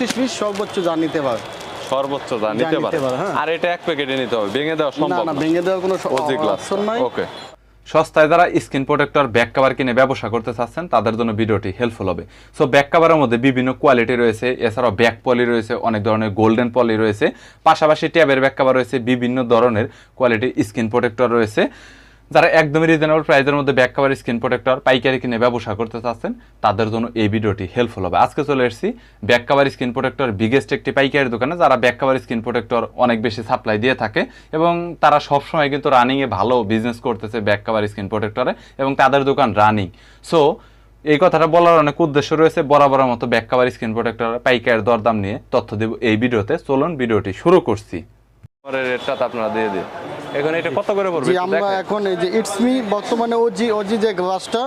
পঁচিশ পিস সর্বোচ্চ যা নিতে পারে। সর্বোচ্চ যা নিতে পারে। হ্যাঁ। আর এটা এক প্যাকেটে নিতে হবে ভেঙে দেওয়া সম্ভব না। ভেঙে দেওয়ার কোনো অপশন নাই। ওকে সস্তায় যারা স্কিন প্রোটেক্টর ব্যাক কভার কিনে ব্যবসা করতে চাচ্ছেন তাদের জন্য ভিডিওটি হেল্পফুল হবে। সো ব্যাক কভারের মধ্যে বিভিন্ন কোয়ালিটি রয়েছে এছাড়াও ব্যাক পলি রয়েছে অনেক ধরনের গোল্ডেন পলি রয়েছে। পাশাপাশি ট্যাবের ব্যাক কভার রয়েছে বিভিন্ন ধরনের কোয়ালিটি স্কিন প্রোটেক্টর রয়েছে। যারা একদমই রিজনেবল প্রাইসের মধ্যে ব্যাক কভার স্কিন প্রোটেক্টর পাইকারি কিনে ব্যবসা করতে চাচ্ছেন, তাদের জন্য এই ভিডিওটি হেল্পফুল হবে। আজকে চলে এসেছি back cover skin protector biggest একটি পাইকারি দোকানে, যারা ব্যাক কভার স্কিন প্রোটেক্টর অনেক বেশি সাপ্লাই দিয়ে থাকে এবং তারা সবসময় কিন্তু রানিংয়ে ভালো বিজনেস করতেছে ব্যাক কভার স্কিন প্রোটেক্টরে এবং তাদের দোকান রানিং সো এই কথাটা বলার অনেক উদ্দেশ্য রয়েছে বরাবরের মতো ব্যাক কভার স্কিন প্রোটেক্টর পাইকারের দরদাম নিয়ে তথ্য দেব এই ভিডিওতে। চলুন, ভিডিওটি শুরু করছি। রেটটা তো আপনারা দিয়ে দিন। এখন এটা কত করে পড়বে আমরা এখন এই যে ইটস মি বর্তমানে ওজি ওজি যে গ্লাসটা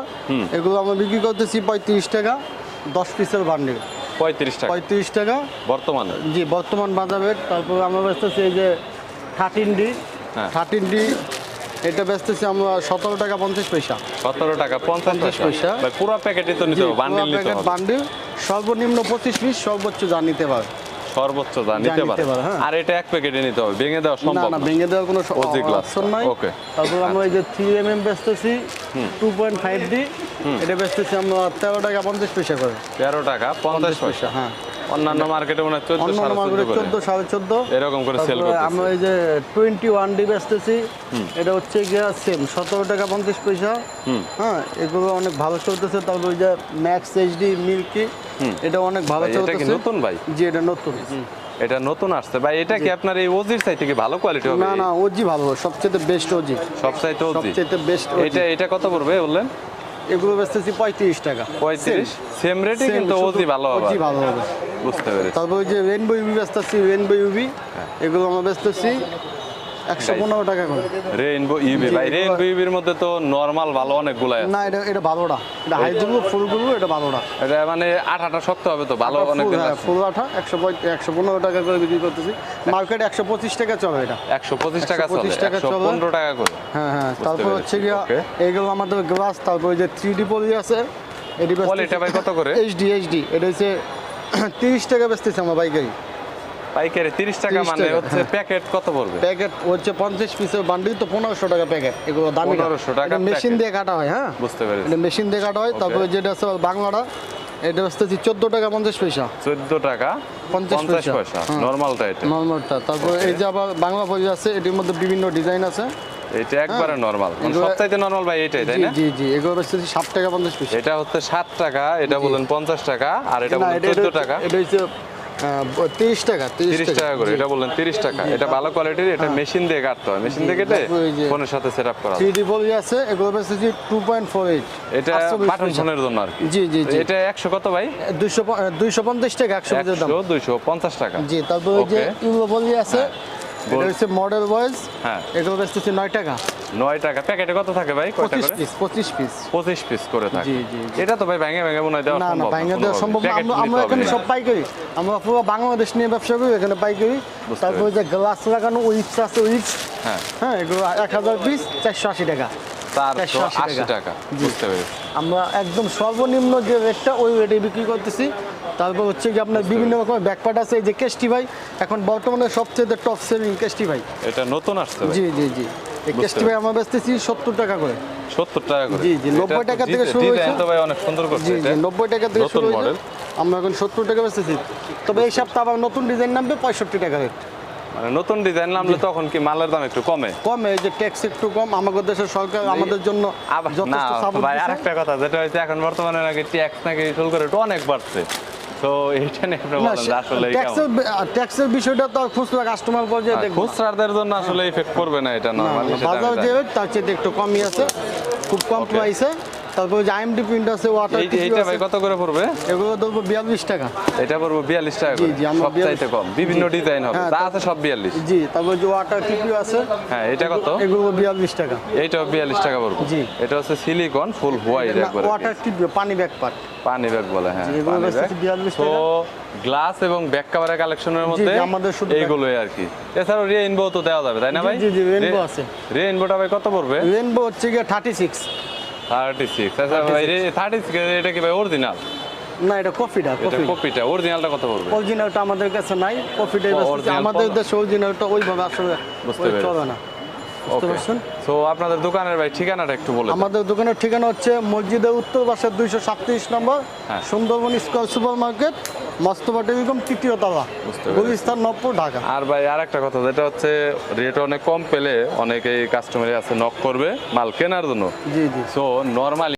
এগুলো আমরা বিক্রি করতেছি পঁয়ত্রিশ টাকা দশ পিসের বান্ডিল পঁয়ত্রিশ টাকা। পঁয়ত্রিশ টাকা। বর্তমানে? জি বর্তমান বাজারের তারপর আমরা বেচতেছি এই যে থার্টিন ডি। থার্টিন ডি এটা বেচতেছি আমরা সতেরো টাকা পঞ্চাশ পয়সা। সতেরো টাকা পঞ্চাশ পয়সা। পুরো প্যাকেটই তো নিতে বান্ডিল নিতে হবে। বান্ডিল সর্বনিম্ন পঁচিশ পিস সর্বোচ্চ যা নিতে পারে সর্বোচ্চ যা নিতে পারে। হ্যাঁ। আর এটা এক প্যাকেটে নিতে হবে ভেঙে দেওয়া সম্ভব না না। ভেঙে দেওয়ার কোনো অপশন নাই। ওকে। তারপর আমরা এই যে থ্রি এম এম বেচতেছি টু পয়েন্ট ফাইভ ডি এটা বেচতেছি আমরা তেরো টাকা পঞ্চাশ পয়সা করে। তেরো টাকা পঞ্চাশ পয়সা। হ্যাঁ। অন্যান্য মার্কেটে মনে হয় চোদ্দ অন্য মার্কেটে চোদ্দ সাড়ে চোদ্দ। এরকম করে সেল আমরা এই যে টোয়েন্টি ওয়ান ডি বেচতেছি এটা হচ্ছে গিয়া সেম সতেরো টাকা পঞ্চাশ পয়সা। হ্যাঁ এগুলো অনেক ভালো চলতেছে। তারপর ওই যে ম্যাক্স এইচডি মিল্কি এটা অনেক ভালো চলতেছে। নতুন ভাই? জি এটা নতুন। এটা নতুন আসছে। ভাই এটা কি আপনার এই ওজির চাইতে কি ভালো কোয়ালিটি হবে? না না ওজি ভালো সবচেয়ে বেস্ট ওজি সব চাইতে ওজি সবচেয়ে বেস্ট এটা এটা কত পড়বে বললেন? এগুলো বেচতেছি পঁয়ত্রিশ টাকা। পঁয়ত্রিশ? সেম রেটে কিন্তু ওজি ভালো হবে। ওজি ভালো হবে। বুঝতে পেরেছি। তারপর ওই যে রেনবো ইউবি বেচতেছি রেনবো ইউবি হ্যাঁ। এগুলো আমরা বেচতেছি একশো পনেরো টাকা করে। রেইনবো জি, ভাই রেইনবো ইবির মধ্যে তো নরমাল ভালো অনেকগুলো আছে। না এটা এটা ভালোটা। এটা হাইগুলো ফুলগুলো এটা ভালোটা। এটা মানে আঠাটা শক্ত হবে তো ভালো অনেক ফুল আঠা একশো একশো পনেরো টাকা করে বিক্রি করতেছি। মার্কেটে একশো পঁচিশ টাকা চলে এটা। একশো পঁচিশ টাকা 125 টাকা চলে। পনেরো টাকা করে। হ্যাঁ হ্যাঁ তারপর হচ্ছে গিয়া. এইগুলো আমাদের গ্লাস তারপর ওই যে থ্রি ডি পলি আছে এটি কোয়ালিটি ভাই কত করে? এইচডি এইচডি এটা হচ্ছে তিরিশ টাকা বেচতেছি আমার পাইকারি। পাইকারি তিরিশ টাকা মানে হচ্ছে হ্যাঁ। প্যাকেট কত পড়বে? প্যাকেট হচ্ছে পঞ্চাশ পিসের বান্ডিল তো পনেরোশো টাকা প্যাকেট। এগুলো দামি 1500 টাকা মেশিন দিয়ে কাটা হয় হ্যাঁ? বুঝতে পেরেছি। এটা মেশিন দিয়ে কাটা হয়। তারপরে যেটা আছে বাংলাটা এটা হচ্ছে চোদ্দ টাকা পঞ্চাশ পয়সা। চোদ্দ টাকা পঞ্চাশ পয়সা। পয়সা। হ্যাঁ। নর্মালটা এটা। নর্মালটা তারপরে এই যে আবার বাংলা বই আছে এটির মধ্যে বিভিন্ন ডিজাইন আছে। এটা একবারে নর্মাল মানে সবচাইতে নর্মাল ভাই এটাই তাই না? জি জি এগুলো হচ্ছে ষাট টাকা পঞ্চাশ পয়সা। এটা হচ্ছে ষাট টাকা এটা বলেন পঞ্চাশ টাকা আর এটা বলেন এটা- চোদ্দ এটা- টাকা। এটা হচ্ছে তিরিশ টাকা তিরিশ তিরিশ টাকা। করে এটা বলেন তিরিশ টাকা। এটা ভালো কোয়ালিটির এটা মেশিন দিয়ে কাটতে হয়। মেশিন দিয়ে কেটে ফোনের সাথে সেট আপ করা হয়। থ্রি ডি আছে এগুলো ফোর এইট এটা বাটন ফোনের জন্য আর কি। জি জি জি। এটা একশো কত ভাই? দুইশো দুইশো পঞ্চাশ টাকা একশো পিসের দাম। একশো দুইশো পঞ্চাশ টাকা। জি তারপরে ওই যে. ইউরো বলি আছে এটা হচ্ছে মডেল হ্যাঁ। এগুলো বেচতেছি নয় টাকা। নয় টাকা। প্যাকেটে কত থাকে ভাই? কয়টা করে? পিস পঁচিশ পিস পঁচিশ পিস করে থাকে। এটা তো ভাই ভেঙে ভেঙে মনে হয় দেওয়া না না সম্ভব দেওয়া সম্ভব না। আমরা এখানে সব পাইকারি। আমরা পুরো বাংলাদেশ নিয়ে ব্যবসা করি এখানে পাইকারি। করি তারপরে যে গ্লাস লাগানো উইক্স আছে উইক্স হ্যাঁ। হ্যাঁ এগুলো এক হাজার পিস চারশো আশি টাকা। চারশো 480 আশি টাকা। বুঝতে পেরেছি। আমরা একদম সর্বনিম্ন যে রেটটা ওই রেটে বিক্রি করতেছি। তারপর হচ্ছে কি আপনার বিভিন্ন রকমের ব্যাকপার্ট আছে এই যে কেস্টি ভাই এখন বর্তমানে সবচেয়ে টপ সেলিং কেস্টি ভাই। এটা নতুন আসছে জি জি জি। এই ভাই আমরা বেচতেছি সত্তর টাকা করে। সত্তর টাকা করে। জি, জি, এটা 90 টাকা থেকে শুরু হয়েছে। ভাই অনেক সুন্দর করছে জি জি নব্বই টাকা থেকে শুরু হয়েছে। আমরা এখন সত্তর টাকা বেচতেছি। তবে এই সপ্তাহে আবার নতুন ডিজাইন নামবে পঁয়ষট্টি টাকা রেট মানে নতুন ডিজাইন নামলে তখন কি মালের দাম একটু কমে? কম যে ট্যাক্স একটু কম আমাদের দেশের সরকার আমাদের জন্য যথেষ্ট সাপোর্ট ভাই আরেকটা কথা যেটা হচ্ছে এখন বর্তমানে নাকি ট্যাক্স নাকি শুল্ক রেট অনেক বাড়ছে। তো এইটা নিয়ে আপনি বলেন আসলে ট্যাক্সের ট্যাক্সের বিষয়টা তো খুচরা কাস্টমার পর্যায়ে দেখব না। খুচরাদের জন্য আসলে ইফেক্ট করবে না এটা নরমালি বাজার যে তার চেয়ে একটু কমই আছে খুব কম প্রাইসে তারপরে যে আইএমডি প্রিন্ট আছে ওয়াটার এইটা ভাই কত করে পড়বে? এগুলো ধরবো বিয়াল্লিশ টাকা। এটা পড়ব বিয়াল্লিশ টাকা জি, জি, আমরা সব চাইতে কম। বিভিন্ন ডিজাইন হবে। হ্যাঁ, যা আছে সব বিয়াল্লিশ। জি তারপর যে ওয়াটার টিপিও আছে হ্যাঁ এটা কত? এগুলো বিয়াল্লিশ টাকা। এইটাও বিয়াল্লিশ টাকা পড়ব। জি। এটা হচ্ছে সিলিকন ফুল হোয়াইট একবারে। ওয়াটার টিপিও পানি ব্যাগ পাট পানি ব্যাগ বলে হ্যাঁ এগুলো পানি ব্যাগ 42 তো। গ্লাস এবং ব্যাক কাভারের কালেকশনের মধ্যে এইগুলোই আর কি। এছাড়াও রেইনবো তো দেওয়া যাবে তাই না ভাই? জি, জি, rainbow আছে। রেইনবোটা ভাই কত পড়বে? রেনবো হচ্ছে গিয়ে থার্টি সিক্স থার্টি সিক্স আচ্ছা ভাই থার্টি সিক্স এটা কি ভাই অরিজিনাল না এটা কপিটা অরিজিনালটা কত পড়বে? অরিজিনালটা আমাদের কাছে নাই কফিটাই ও, আমাদের দেশে অরিজিনালটা ওইভাবে আসলে চলে না। বুঝতে পারছেন? তো আপনাদের দোকানের ভাই ঠিকানাটা একটু বলুন আমাদের দোকানের ঠিকানা হচ্ছে মসজিদের উত্তর দুইশো সাতত্রিশ নম্বর হ্যাঁ। সুন্দরবন স্কোয়ার সুপার মার্কেট মস্তবা টেলিকম তৃতীয় তলা বুঝতে পেরেছি। গুলিস্তান নবপুর ঢাকা। আর ভাই আর একটা কথা যেটা হচ্ছে রেট অনেক কম পেলে অনেকেই আছে নক করবে মাল কেনার জন্য। জি জি। So normally